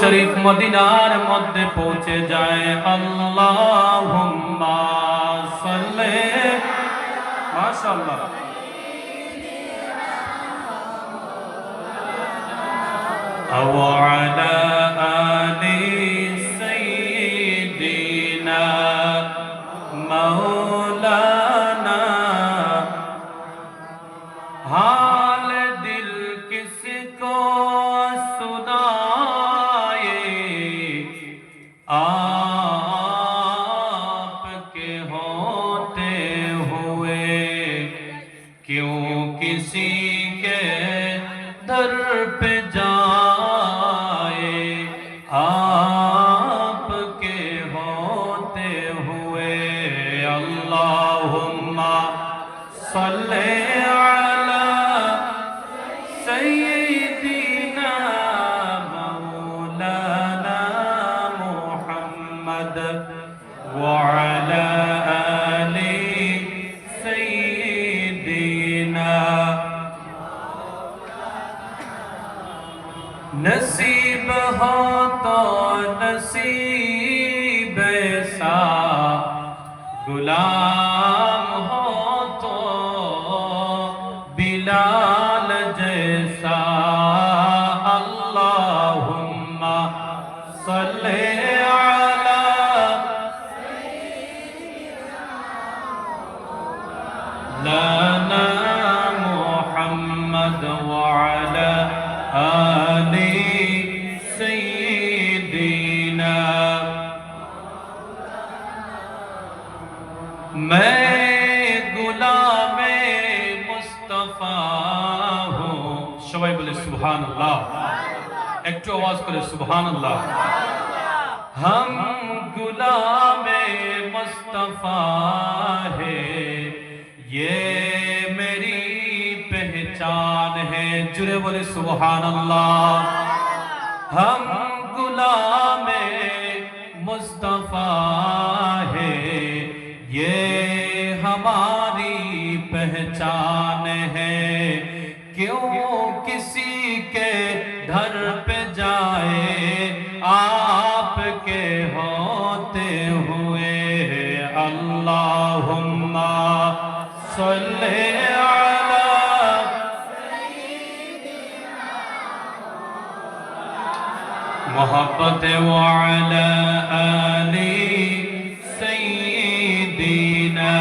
শরীফ মদিনার মধ্যে পৌঁছে যায় আল্লাহুম্মা সাল্লি মাশাআল্লাহ أو على کیوں کسی کے در پہ جا assim. اللہ সবাই سبحان اللہ ایک একটু آواز করে سبحان اللہ ہم غلام مصطفیٰ ہے یہ میری پہچان ہے جرے بولے سبحان اللہ ہم گلام مصطفیٰ ہے یہ ہماری پہچان ہے المحبة وعلى آل سيدنا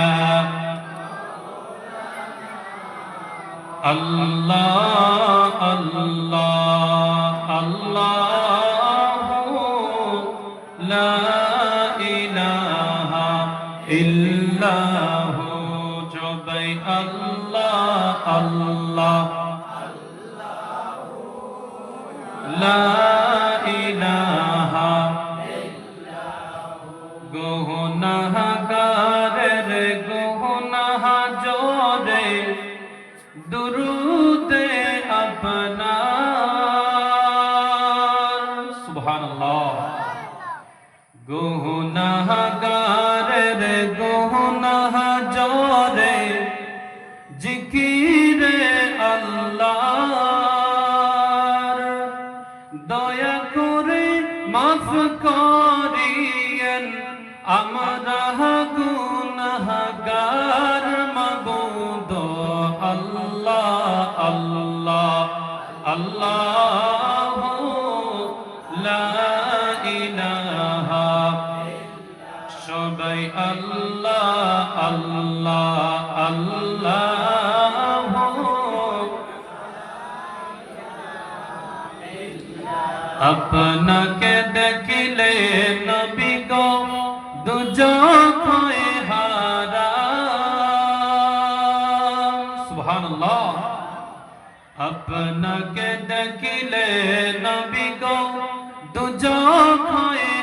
الله الله الله لا إله إلا هو جبي الله الله لا মাফ করিয়েন আমরা গুনাহগার মাবুদ আল্লাহ আল্লাহ আল্লাহ লা ইলাহা সবাই আল্লাহ আল্লাহ। আপনাকে দেখিলে নবী গো দুজখে হারা সুবহানাল্লাহ আপনাকে দেখিলে নবী গো হারা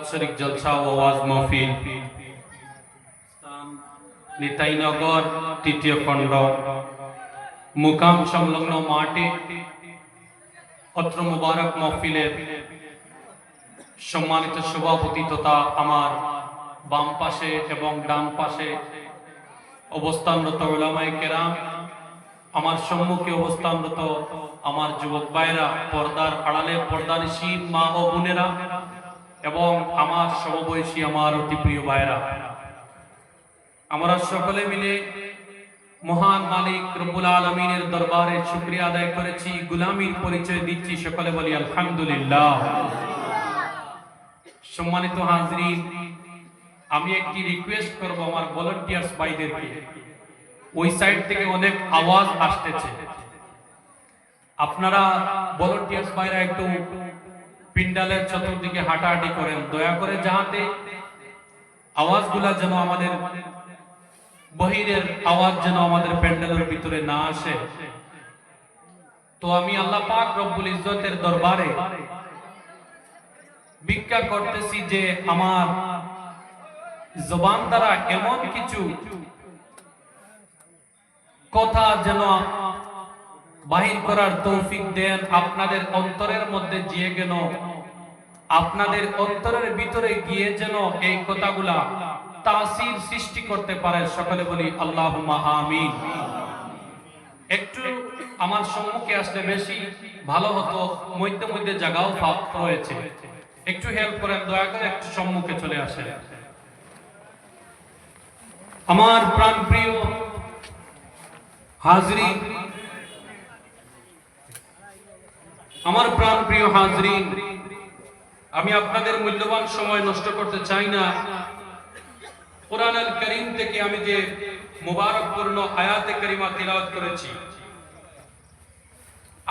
বাৎসরিক জলসা ও ওয়াজ মাহফিল। নিতাইনগর, তৃতীয় খণ্ড। মুকাম সংলগ্ন মাঠে অত্র মুবারক মাহফিলের সম্মানিত সভাপতি তথা আমার বাম পাশে এবং ডান পাশে অবস্থানরত ওলামাই কেরাম, আমার সম্মুখে অবস্থানরত আমার যুবক ভাইরা পর্দার আড়ালে পর্দার শিব মা ও বোনেরা এবং আমার সমবয়সী, আমার অতি প্রিয় ভাইরা আমরা সকলে মিলে মহান মালিক রব্বুল আলমিনের দরবারে শুক্রিয়া আদায় করেছি, গুলামির পরিচয় দিচ্ছি সকলে বলি আলহামদুলিল্লাহ। সম্মানিত হাজরিন, আমি একটি রিকোয়েস্ট করব আমার ভলান্টিয়ার্স ভাইদেরকে। ওই সাইড থেকে অনেক আওয়াজ আসতেছে। আপনারা ভলান্টিয়ার্স ভাইরা একটু পিন্ডালের চতুর্দিকে হাঁটাহাঁটি করেন। দয়া করে যাহাতে আওয়াজগুলা যেন আমাদের বহিরের আওয়াজ যেন আমাদের প্যান্ডেলের ভিতরে না আসে। তো আমি আল্লাহ পাক রব্বুল ইজ্জতের দরবারে ভিক্ষা করতেছি যে আমার জবান দ্বারা এমন কিছু কথা যেন বাহির করার তৌফিক দেন। আপনাদের অন্তরের মধ্যে গিয়ে গেল আপনাদের অন্তরের ভিতরে গিয়ে যেন এই কথাগুলা তাসির সৃষ্টি করতে পারে। সকলে বলি আল্লাহ আমিন। একটু আমার সম্মুখে আসলে বেশি ভালো হতো, মধ্যে মধ্যে জায়গাও ফাঁক রয়েছে। একটু হেল্প করেন, দয়া করে একটু সম্মুখে চলে আসেন। আমার প্রাণ প্রিয় হাজরিন আমার প্রাণ প্রিয় হাজরিন আমি আপনাদের মূল্যবান সময় নষ্ট করতে চাই না। কোরআন আল করিম থেকে আমি যে মুবারকপূর্ণ আয়াতে করিমা তিলাওয়াত করেছি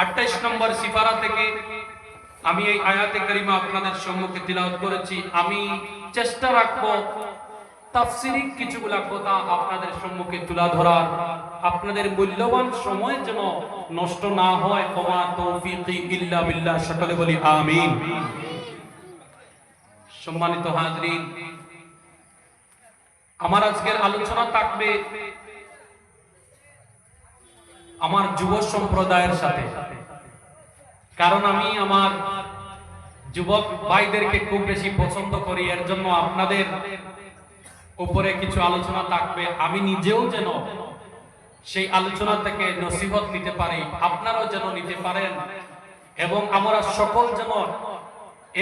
আঠাইশ নম্বর সিফারা থেকে আমি এই আয়াতে করিমা আপনাদের সম্মুখে তিলাওয়াত করেছি। আমি চেষ্টা রাখব তাফসিরিক কিছুগুলা কথা আপনাদের সম্মুখে তুলা ধরার। আপনাদের মূল্যবান সময় যেন নষ্ট না হয়। ওমা তৌফিকি ইল্লা বিল্লাহ, সকলে বলি আমিন। সম্মানিত হাজরিন, আমার আজকের আলোচনা থাকবে আমার যুব সম্প্রদায়ের সাথে। কারণ আমি আমার যুবক ভাইদেরকে খুব বেশি পছন্দ করি, এর জন্য আপনাদের উপরে কিছু আলোচনা থাকবে। আমি নিজেও যেন সেই আলোচনা থেকে নসিহত নিতে পারি, আপনারাও যেন নিতে পারেন, এবং আমরা সকল যেন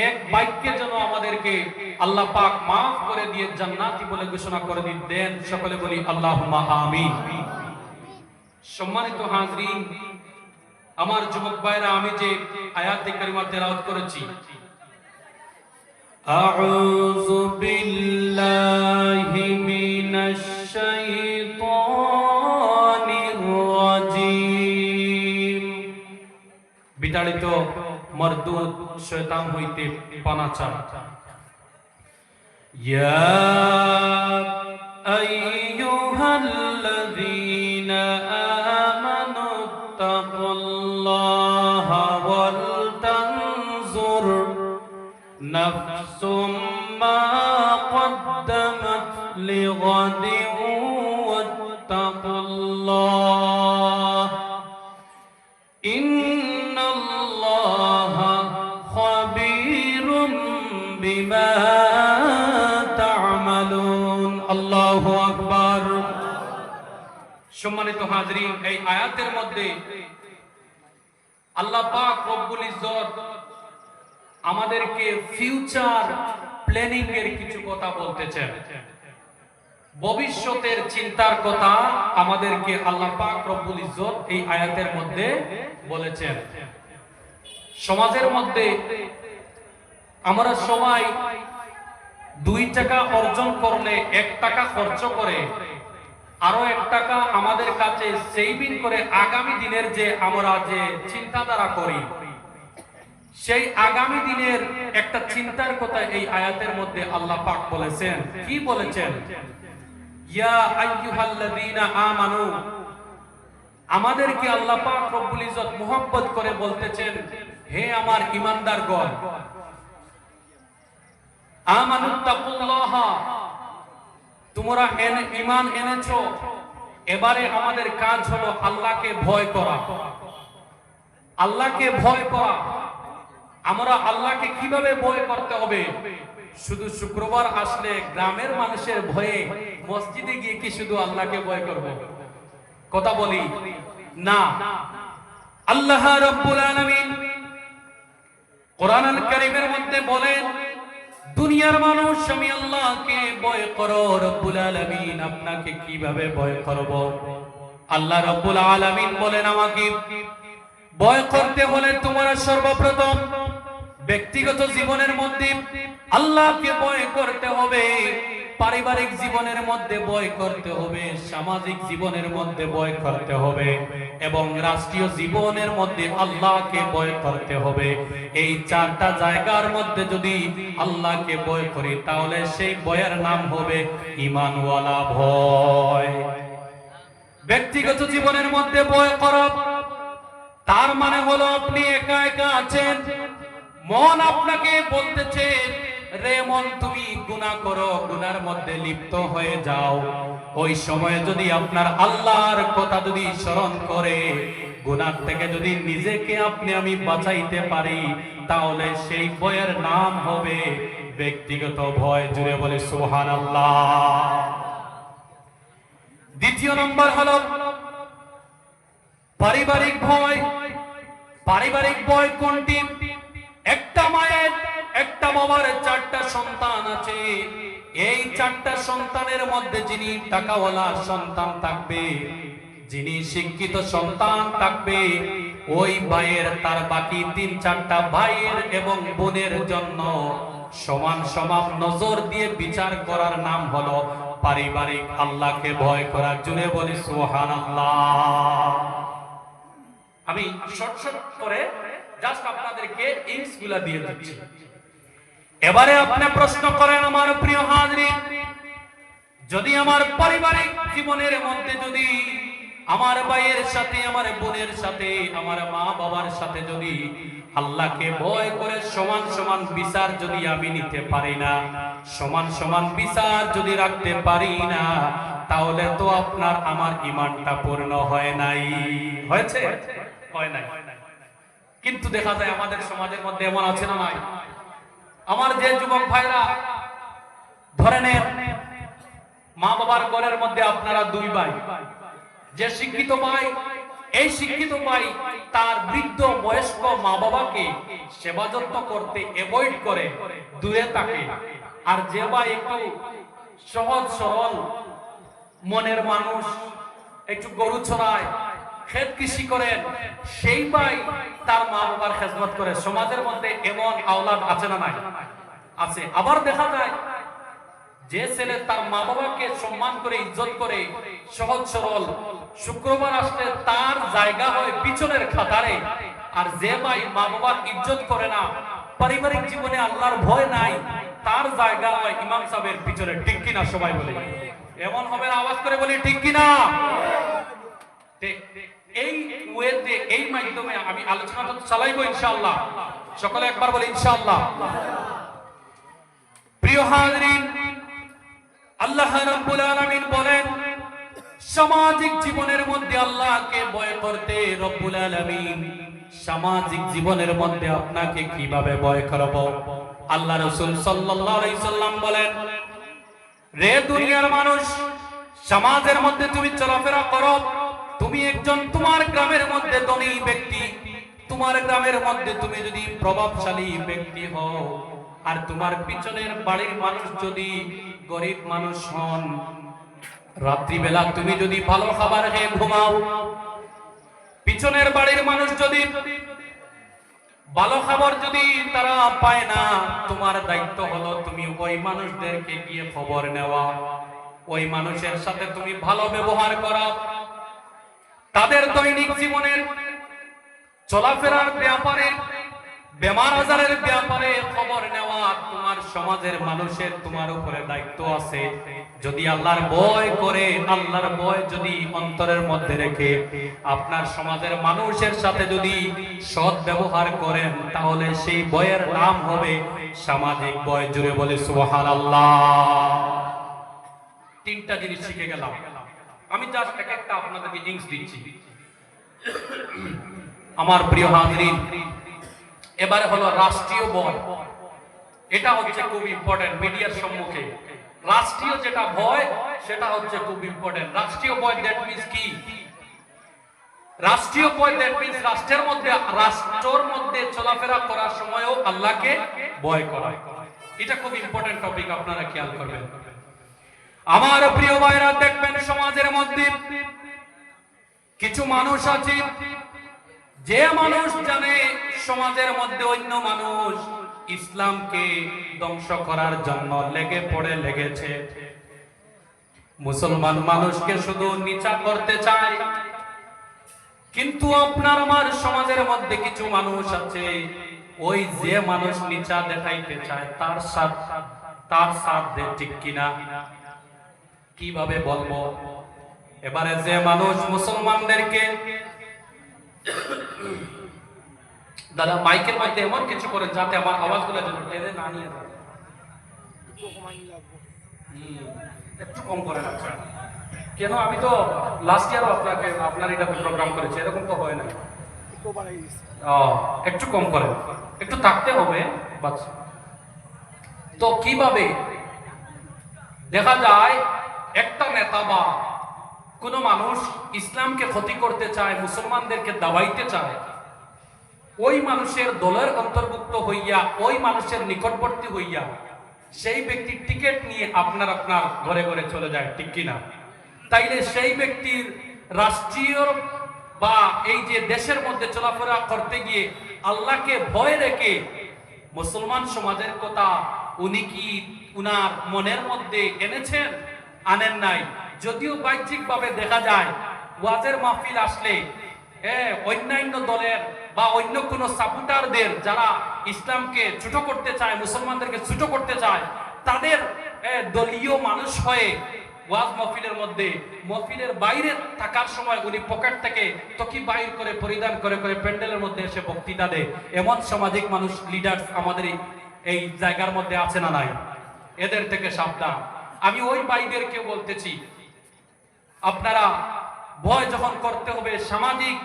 এক বাক্যে যেন আমাদেরকে আল্লাহ পাক মাফ করে দিয়ে জান্নাতি বলে ঘোষণা করে দিন দেন। সকলে বলি আল্লাহ আমিন। সম্মানিত হাজরিন আমার যুবক ভাইরা আমি যে আয়াতে কারিমা তেলাওয়াত করেছি আউযু বিল্লাহি মিনাশ শাইতানির রাজিম। বিতাড়িত মরদুদ শয়তান হইতে ইয়া তাকুল্লাহা ওয়াল তানজুর। নাফসুম সম্মানিত হাজরিন, এই আয়াতের মধ্যে আল্লাহ পাক রব্বুল ইজ্জত আমাদেরকে ফিউচার প্ল্যানিং এর কিছু কথা বলতেছেন। ভবিষ্যতের চিন্তার কথা আমাদেরকে আল্লাহ পাক রব্বুল ইজ্জত এই আয়াতের মধ্যে বলেছেন। সমাজের মধ্যে আমরা সবাই দুই টাকা অর্জন করলে এক টাকা খরচ করে আরও এক টাকা আমাদের কাছে সেভিং করে আগামী দিনের যে আমরা যে চিন্তাধারা করি, সেই আগামী দিনের একটা চিন্তার কথা এই আয়াতের মধ্যে আল্লাহ পাক বলেছেন। কি বলেছেন? ইয়া আইয়ুহাল্লাযীনা আমানু, আমাদেরকে আল্লাহ পাক রব্বুল ইজ্জত মোহাব্বত করে বলতেছেন, হে আমার ঈমানদারগণ, আমানুত্তাকুল্লাহ তোমরা এনে, ঈমান এনেছো? এবারে আমাদের কাজ হলো আল্লাহকে ভয় করা। আল্লাহকে ভয় করা। আমরা আল্লাহকে কীভাবে ভয় করতে হবে? শুধু শুক্রবার আসলে গ্রামের মানুষের ভয়ে মসজিদে গিয়ে কি শুধু আল্লাহকে ভয় করব? কথা বলি। না। আল্লাহ রাব্বুল আলামিন কোরআনুল কারীমের মধ্যে বলেন দুনিয়ার মানুষ, আমি আল্লাহকে ভয় করো, রব্বুল আলামিন আপনাকে কীভাবে বয় করব? আল্লাহ রব্বুল আলামিন বলেন আমাকে বয় করতে হলে তোমার সর্বপ্রথম ব্যক্তিগত জীবনের মধ্যে আল্লাহকে ভয় করতে হবে। পারিবারিক জীবনের মধ্যে ভয় করতে হবে, সামাজিক জীবনের মধ্যে ভয় করতে হবে এবং রাষ্ট্রীয় জীবনের মধ্যে আল্লাহকে ভয় করতে হবে। এই চারটা জায়গার মধ্যে যদি আল্লাহকে ভয় করি, তাহলে সেই ভয়ের নাম হবে ইমানওয়ালা ভয়। ব্যক্তিগত জীবনের মধ্যে বয় করা, তার মানে হলো আপনি একা একা আছেন, মন আপনাকে বলতেছে রে মন তুমি গুনাহ করো গুনার মধ্যে লিপ্ত হয়ে যাও। ওই সময়ে যদি আপনার আল্লাহর কথা যদি স্মরণ করে গুনার থেকে যদি নিজেকে আপনি আমি বাঁচাইতে পারি, তাহলে সেই ভয়ের নাম হবে ব্যক্তিগত ভয়। জুড়ে বলে সুহান দ্বিতীয় নম্বর হলো পারিবারিক ভয়। পারিবারিক ভয় কোনটি? একটা মায়ের একটা বাবার চারটা সন্তান আছে। এই চারটা সন্তানের মধ্যে যিনি টাকাওয়ালা সন্তান থাকবে, যিনি শিক্ষিত সন্তান থাকবে, ওই ভাইয়ের তার বাকি তিন চারটা ভাইয়ের এবং বোনের জন্য সমান সমান নজর দিয়ে বিচার করার নাম হলো পারিবারিক আল্লাহকে ভয় করা জুড়ে বলি সোহান আমি শর্ট শর্ট করে জাস্ট আপনাদেরকে ইংসগুলা দিয়ে দিচ্ছি। এবারে আপনি প্রশ্ন করেন আমার প্রিয় হাজরিন যদি আমার পারিবারিক জীবনের মধ্যে যদি আমার ভাইয়ের সাথে, আমার বোনের সাথে, আমার মা বাবার সাথে যদি আল্লাহকে ভয় করে সমান সমান বিচার যদি আমি নিতে পারি না, সমান সমান বিচার যদি রাখতে পারি না, তাহলে তো আপনার আমার ইমানটা পূর্ণ হয় নাই। হয়েছে? হয় নাই। কিন্তু দেখা যায় আমাদের সমাজের মধ্যে এমন আছে না নাই? আমার যে যুবক ভাইরা, ধরে নেন, মা বাবার ঘরের মধ্যে আপনারা দুই ভাই। যে শিক্ষিত ভাই, এই শিক্ষিত ভাই, তার বৃদ্ধ বয়স্ক মা বাবাকে সেবা যত্ন করতে অ্যাভয়েড করে, দূরে থাকে। আর যে ভাই একটু সহজ সরল, মনের মানুষ, একটু গরু ছড়ায় ক্ষেত কৃষি করেন, সেই ভাই তার মা বাবার খেজমত করে। সমাজের মধ্যে এমন আওলাদ আছে না নাই? আছে। আবার দেখা যায় যে ছেলে তার মা বাবাকে সম্মান করে, ইজ্জত করে, সহজ সরল, শুক্রবার আসলে তার জায়গা হয় পিছনের খাতারে। আর যে ভাই মা বাবার ইজ্জত করে না, পারিবারিক জীবনে আল্লাহর ভয় নাই, তার জায়গা হয় ইমাম সাহেবের পিছনে। ঠিক কিনা সবাই বলে? এমন হবে না, আওয়াজ করে বলি, ঠিক কিনা? এই ওয়েতে এই মাধ্যমে আমি আলোচনাটা চালাইবো ইনশাআল্লাহ। সকলে একবার বলি ইনশাআল্লাহ। প্রিয় হাজরিন, আল্লাহ রাব্বুল আলামিন বলেন, সামাজিক জীবনের মধ্যে আল্লাহকে ভয় করতে রব্বুল আলামিন সামাজিক জীবনের মধ্যে আপনাকে কীভাবে ভয় করব? আল্লাহ রাসূল সাল্লাল্লাহু আলাইহি সাল্লাম বলেন, রে দুনিয়ার মানুষ, সমাজের মধ্যে তুমি চলাফেরা করো তুমি একজন তোমার গ্রামের মধ্যে ধনী ব্যক্তি, তোমার গ্রামের মধ্যে তুমি যদি প্রভাবশালী ব্যক্তি হও, আর তোমার পিছনের বাড়ির মানুষ যদি গরিব মানুষ হন, রাত্রিবেলা তুমি যদি ভালো খাবার খেয়ে ঘুমাও, পিছনের বাড়ির মানুষ যদি ভালো খবর যদি তারা পায় না, তোমার দায়িত্ব হলো তুমি ওই মানুষদেরকে গিয়ে খবর নেওয়া। ওই মানুষের সাথে তুমি ভালো ব্যবহার করা। তাদের দৈনিক জীবনের চলাফেরার ব্যাপারে, বেমার আজারের ব্যাপারে খবর নেওয়া তোমার সমাজের মানুষের তোমার উপরে দায়িত্ব আছে। যদি আল্লাহর ভয় করে, আল্লাহর ভয় যদি অন্তরের মধ্যে রেখে, আপনার সমাজের মানুষের সাথে যদি সৎ ব্যবহার করেন, তাহলে সেই বয়ের নাম হবে সামাজিক বয় জুড়ে বলে, সুবহানাল্লাহ। তিনটা জিনিস শিখে গেলাম। আমি জাস্ট এক একটা আপনাদেরকে লিঙ্কস দিচ্ছি। আমার প্রিয় হাজরিন, এবারে হলো রাষ্ট্রীয় ভয় এটা হচ্ছে খুব ইম্পর্টেন্ট মিডিয়ার সম্মুখে। রাষ্ট্রীয় যেটা ভয়, সেটা হচ্ছে খুব ইম্পর্টেন্ট রাষ্ট্রীয় ভয় দ্যাট মিন্স কি? রাষ্ট্রীয় ভয় দ্যাট মিন্স রাষ্ট্রের মধ্যে, রাষ্ট্রর মধ্যে চলাফেরা করার সময়ও আল্লাহকে ভয় করা এটা খুব ইম্পর্টেন্ট টপিক আপনারা খেয়াল করবেন। আমার প্রিয় ভাইরা, দেখবেন সমাজের মধ্যে কিছু মানুষ আছে, যে মানুষ জানে সমাজের মধ্যে অন্য মানুষ ইসলামকে ধ্বংস করার জন্য লেগে পড়ে লেগেছে। মুসলমান মানুষকে শুধু নিচা করতে চায়, কিন্তু আপনার আমার সমাজের মধ্যে কিছু মানুষ আছে, ওই যে মানুষ নিচা দেখাইতে চায়, তার সাথ তার সাথ দে ঠিক কিনা? কীভাবে বলব? এবারে যে মানুষ মুসলমানদেরকে দাদা মাইকের মধ্যে এমন কিছু করে যাতে আমার আওয়াজগুলো যেন টেনে না নিয়ে একটু কম করেন আচ্ছা। কেন? আমি তো লাস্ট ইয়ারও আপনাকে, আপনার এটা প্রোগ্রাম করেছি, এরকম তো হয় না একটু কম করেন। একটু থাকতে হবে, বাচ্চা। তো কীভাবে? দেখা যায় একটা নেতা বা কোন মানুষ ইসলামকে ক্ষতি করতে চায়, মুসলমানদেরকে দাবাইতে চায়, ওই মানুষের দলের অন্তর্ভুক্ত হইয়া, ওই মানুষের নিকটবর্তী হইয়া, সেই ব্যক্তির টিকিট নিয়ে আপনার আপনার ঘরে ঘরে চলে যায়, ঠিক কিনা? তাইলে সেই ব্যক্তির রাষ্ট্রীয় বা এই যে দেশের মধ্যে চলাফেরা করতে গিয়ে আল্লাহকে ভয় রেখে মুসলমান সমাজের কথা উনি কি উনার মনের মধ্যে এনেছেন? আনেন নাই। যদিও বাহ্যিক ভাবে দেখা যায় ওয়াজের মাহফিল আসলে হ্যাঁ, অন্যান্য দলের বা অন্য কোন সাপোর্টারদের যারা ইসলামকে ছোট করতে চায় মুসলমানদেরকে ছোট করতে চায় তাদের দলীয় মানুষ হয়ে ওয়াজ মহফিলের মধ্যে মহফিলের বাইরে থাকার সময় উনি পকেট থেকে তকি বাইর করে পরিধান করে করে প্যান্ডেলের মধ্যে এসে বক্তৃতা দেয়। এমন সামাজিক মানুষ লিডার আমাদের এই জায়গার মধ্যে আছে না নাই? এদের থেকে সাবধান। আমি ওই ভাইদেরকে বলতেছি আপনারা ভয় যখন করতে হবে সামাজিক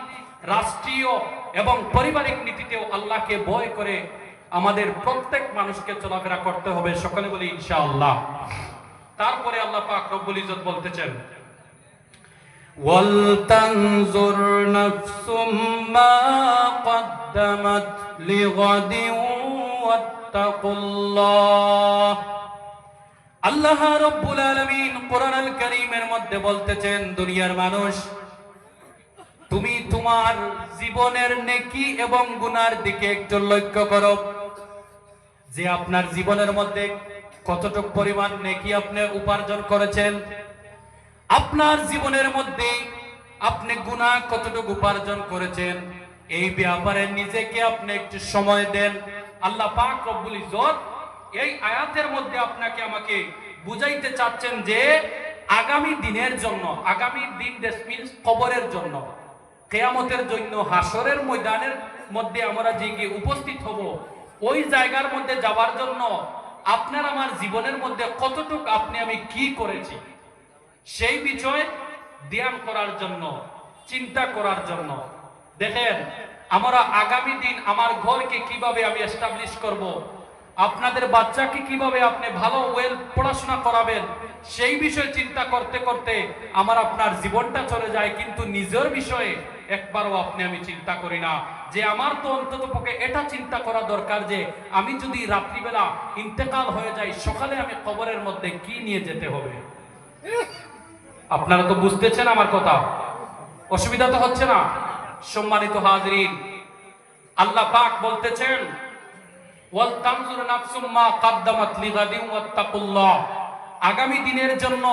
রাষ্ট্রীয় এবং পারিবারিক নীতিতেও আল্লাহকে ভয় করে আমাদের প্রত্যেক মানুষকে চলাফেরা করতে হবে সকলে বলি ইনশাআল্লাহ তারপরে আল্লাহ পাক রব্বুল ইজ্জত বলতেছেন ولتنظر نفس ما قدمت لغد واتقوا الله আল্লাহ রব্বুল আলামিন কোরআন কারীমের মধ্যে বলতেছেন, দুনিয়ার মানুষ, তুমি তোমার জীবনের নেকি এবং গুনার দিকে একটু লক্ষ্য করো। যে আপনার জীবনের মধ্যে কতটুক পরিমাণ নেকি আপনি উপার্জন করেছেন, আপনার জীবনের মধ্যে আপনি গুনাহ কতটুকু উপার্জন করেছেন, এই ব্যাপারে নিজেকে আপনি একটু সময় দেন। আল্লাহ পাক রব্বুল ইজ্জত এই আয়াতের মধ্যে আপনাকে আমাকে বুঝাইতে চাচ্ছেন যে আগামী দিনের জন্য, আগামী দিন মিনস কবরের জন্য, কেয়ামতের জন্য হাসরের ময়দানের মধ্যে আমরা যে গিয়ে উপস্থিত হব, ওই জায়গার মধ্যে যাওয়ার জন্য আপনার আমার জীবনের মধ্যে কতটুক আপনি আমি কি করেছি, সেই বিষয়ে ধ্যান করার জন্য, চিন্তা করার জন্য দেখেন, আমরা আগামী দিন আমার ঘরকে কীভাবে আমি এস্টাবলিশ করব। আপনাদের বাচ্চাকে কীভাবে আপনি ভালো ওয়েল পড়াশোনা করাবেন, সেই বিষয়ে চিন্তা করতে করতে আমার আপনার জীবনটা চলে যায়। কিন্তু নিজের বিষয়ে একবারও আপনি আমি চিন্তা করি না। যে আমার তো অন্তত পক্ষে এটা চিন্তা করা দরকার যে আমি যদি রাত্রিবেলা ইন্তেকাল হয়ে যাই, সকালে আমি কবরের মধ্যে কি নিয়ে যেতে হবে? আপনারা তো বুঝতেছেন আমার কথা। অসুবিধা তো হচ্ছে না। সম্মানিত হাজরিন, আল্লাহ পাক বলতেছেন আগামী দিনের জন্য